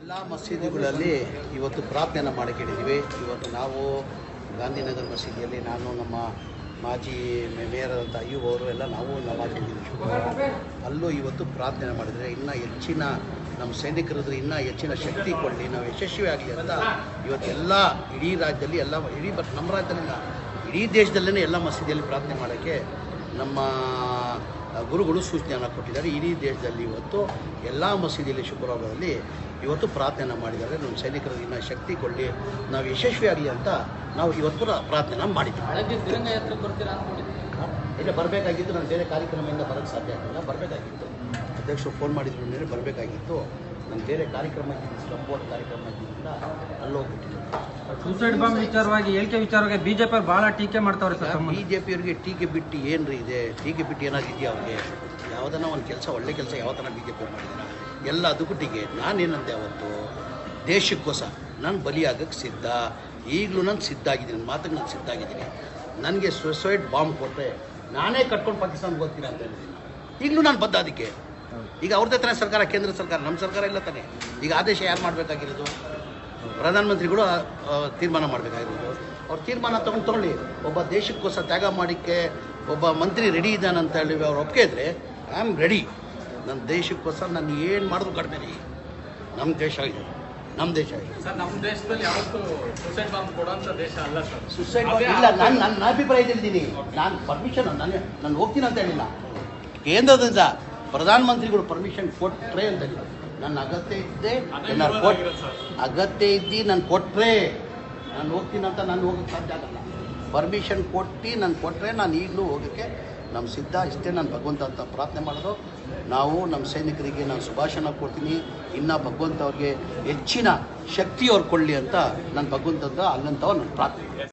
ಎಲ್ಲ ಮಸೀದಿಗಳಲ್ಲಿ ಇವತ್ತು ಪ್ರಾರ್ಥನೆಯನ್ನು ಮಾಡಿಕೊಂಡಿದ್ದೀವಿ. ಇವತ್ತು ನಾವು ಗಾಂಧಿನಗರ ಮಸೀದಿಯಲ್ಲಿ ನಾನು, ನಮ್ಮ ಮಾಜಿ ಮೇಯರ್ ಅಂತ ಅಯ್ಯೂಬ್ ಅವರು ಎಲ್ಲ ನಾವು ನಮಾಜ್ ಅಲ್ಲೂ ಇವತ್ತು ಪ್ರಾರ್ಥನೆ ಮಾಡಿದರೆ ಇನ್ನೂ ಹೆಚ್ಚಿನ ನಮ್ಮ ಸೈನಿಕರದ್ದು ಇನ್ನೂ ಹೆಚ್ಚಿನ ಶಕ್ತಿ ಕೊಡಲಿ, ನಾವು ಯಶಸ್ವಿ ಆಗಲಿ ಅಂತ ಇವತ್ತು ಎಲ್ಲ ಇಡೀ ರಾಜ್ಯದಲ್ಲಿ ಎಲ್ಲ ಇಡೀ ನಮ್ಮ ರಾಜ್ಯದಲ್ಲಿ ಇಡೀ ದೇಶದಲ್ಲೇ ಎಲ್ಲ ಮಸೀದಿಯಲ್ಲಿ ಪ್ರಾರ್ಥನೆ ಮಾಡೋಕ್ಕೆ ನಮ್ಮ ಗುರುಗಳು ಸೂಚನೆಯನ್ನು ಕೊಟ್ಟಿದ್ದಾರೆ. ಇಡೀ ದೇಶದಲ್ಲಿ ಇವತ್ತು ಎಲ್ಲ ಮಸೀದಿಯಲ್ಲಿ ಶುಕ್ರವಾರದಲ್ಲಿ ಇವತ್ತು ಪ್ರಾರ್ಥನೆ ಮಾಡಿದ್ದಾರೆ. ನಮ್ಮ ಸೈನಿಕರಿಗೆ ಇನ್ನೂ ಶಕ್ತಿ ಕೊಡಲಿ ನಾವು ಯಶಸ್ವಿಯಾಗಲಿ ಅಂತ ನಾವು ಇವತ್ತು ಪ್ರ- ಪ್ರಾರ್ಥನೆ ಮಾಡಿದ್ದೀವಿ ಇಲ್ಲ ಬರಬೇಕಾಗಿತ್ತು. ನಾನು ಬೇರೆ ಕಾರ್ಯಕ್ರಮದಿಂದ ಬರೋಕ್ಕೆ ಸಾಧ್ಯ ಆಗಲಿಲ್ಲ. ಬರಬೇಕಾಗಿತ್ತು. ಅಧ್ಯಕ್ಷರು ಫೋನ್ ಮಾಡಿದ್ರು ಮೇಲೆ ಬರಬೇಕಾಗಿತ್ತು. ನಾನು ಬೇರೆ ಕಾರ್ಯಕ್ರಮ ಇದ್ದೀನಿ ಬೋರ್ಡ್ ಕಾರ್ಯಕ್ರಮ ಇದ್ದಿದ್ದರಿಂದ ಅಂತ ಹೋಗ್ಬಿಟ್ಟಿದ್ದೀನಿ ಸೂಸೈಡ್ ಬಾಂಬ್ ವಿಚಾರವಾಗಿ ಹೇಳಿಕೆ ವಿಚಾರವಾಗಿ ಬಿಜೆಪಿ ಅವ್ರು ಬಹಳ ಟೀಕೆ ಮಾಡ್ತಾವ್ರೆ ಸರ್ ಬಿ ಜೆ ಪಿಯವ್ರಿಗೆ ಟೀಕೆ ಬಿಟ್ಟು ಏನ್ರಿ ಇದೆ? ಟೀಕೆ ಬಿಟ್ಟು ಏನಾಗಿದೆಯಾ ಅವ್ರಿಗೆ? ಯಾವುದನ್ನ ಒಂದು ಕೆಲಸ ಒಳ್ಳೆ ಕೆಲಸ ಯಾವತ್ತನ ಬಿ ಜೆ ಪಿ ಮಾಡಿದ್ದಾರೆ ಎಲ್ಲ ಅದಕ್ಕೂ ಟೀಕೆ ನಾನೇನಂತೆ ಅವತ್ತು? ದೇಶಕ್ಕೋಸ ನಾನು ಬಲಿಯಾಗಕ್ಕೆ ಸಿದ್ಧ. ಈಗಲೂ ನಾನು ಸಿದ್ಧ ಆಗಿದ್ದೀನಿ ನನ್ನ ಮಾತಿಗೆ ನಾನು ಸಿದ್ಧ ಆಗಿದ್ದೀನಿ. ನನಗೆ ಸುಸೈಡ್ ಬಾಂಬ್ ಕೊಟ್ಟರೆ ನಾನೇ ಕಟ್ಕೊಂಡು ಪಾಕಿಸ್ತಾನಕ್ಕೆ ಹೋಗ್ತೀನಿ ಅಂತ ಹೇಳಿದ್ದೀನಿ. ಈಗಲೂ ನಾನು ಬದ್ಧ ಅದಕ್ಕೆ. ಈಗ ಅವ್ರದ್ದೇ ತಾನೇ ಸರ್ಕಾರ ಕೇಂದ್ರ ಸರ್ಕಾರ ನಮ್ಮ ಸರ್ಕಾರ ಇಲ್ಲ ತಾನೇ. ಈಗ ಆದೇಶ ಯಾರು ಮಾಡಬೇಕಾಗಿರೋದು? ಪ್ರಧಾನಮಂತ್ರಿಗಳು ತೀರ್ಮಾನ ಮಾಡಬೇಕಾಗಿರೋದು. ಅವ್ರು ತೀರ್ಮಾನ ತೊಗೊಂಡು ತೊಗೊಳ್ಳಿ. ಒಬ್ಬ ದೇಶಕ್ಕೋಸ್ಕರ ತ್ಯಾಗ ಮಾಡಿಕ್ಕೆ ಒಬ್ಬ ಮಂತ್ರಿ ರೆಡಿ ಇದ್ದಾನೆ ಅಂತ ಹೇಳಿ ಅವ್ರು ಒಪ್ಪಿಗೆ ಇದ್ರೆ ಐ ಆಮ್ ರೆಡಿ ನನ್ನ ದೇಶಕ್ಕೋಸ್ಕರ ನಾನು ಏನು ಮಾಡಿದ್ರು ಕಡಿಮೆ ನಮ್ಮ ದೇಶ ಇದೆ ನಮ್ಮ ದೇಶ ಇದೆ ಸರ್ ನಮ್ಮ ದೇಶದಲ್ಲಿ ಯಾವತ್ತೂ ಸೂಸೈಡ್ ಬಾಂಬ್ ದೇಶ ಅಲ್ಲ ಸರ್. ಸುಸೈಡ್ ಇಲ್ಲ ನಾನು ನನ್ನ ಅಭಿಪ್ರಾಯ ಹೇಳಿದ್ದೀನಿ ನಾನು ಪರ್ಮಿಷನ್ ನಾನು ನಾನು ಹೋಗ್ತೀನಿ ಅಂತ ಹೇಳಿಲ್ಲ. ಕೇಂದ್ರದಿಂದ ಪ್ರಧಾನಮಂತ್ರಿಗಳು ಪರ್ಮಿಷನ್ ಕೊಟ್ಟರೆ ಅಂತ ನನ್ನ ಅಗತ್ಯ ಇದ್ದೆ ನಾನು ಕೊಟ್ ಅಗತ್ಯ ಇದ್ದು ನಾನು ಕೊಟ್ಟರೆ ನಾನು ಹೋಗ್ತೀನಿ ಅಂತ ನಾನು ಹೋಗಕ್ಕೆ ಸಾಧ್ಯ ಆಗಲ್ಲ. ಪರ್ಮಿಷನ್ ಕೊಟ್ಟು ನಾನು ಕೊಟ್ಟರೆ ನಾನು ಈಗಲೂ ಹೋಗೋಕ್ಕೆ ನಮ್ಮ ಸಿದ್ಧ ಇಷ್ಟೇ ನಾನು ಭಗವಂತ ಅಂತ ಪ್ರಾರ್ಥನೆ ಮಾಡೋದು. ನಾವು ನಮ್ಮ ಸೈನಿಕರಿಗೆ ನಾನು ಸುಭಾಷಣ ಕೊಡ್ತೀನಿ. ಇನ್ನು ಭಗವಂತ ಅವ್ರಿಗೆ ಹೆಚ್ಚಿನ ಶಕ್ತಿ ಅವ್ರು ಕೊಡಲಿ ಅಂತ ನಾನು ಭಗವಂತ ಅಲ್ಲಂತವ ನಾನು ಪ್ರಾರ್ಥನೆ.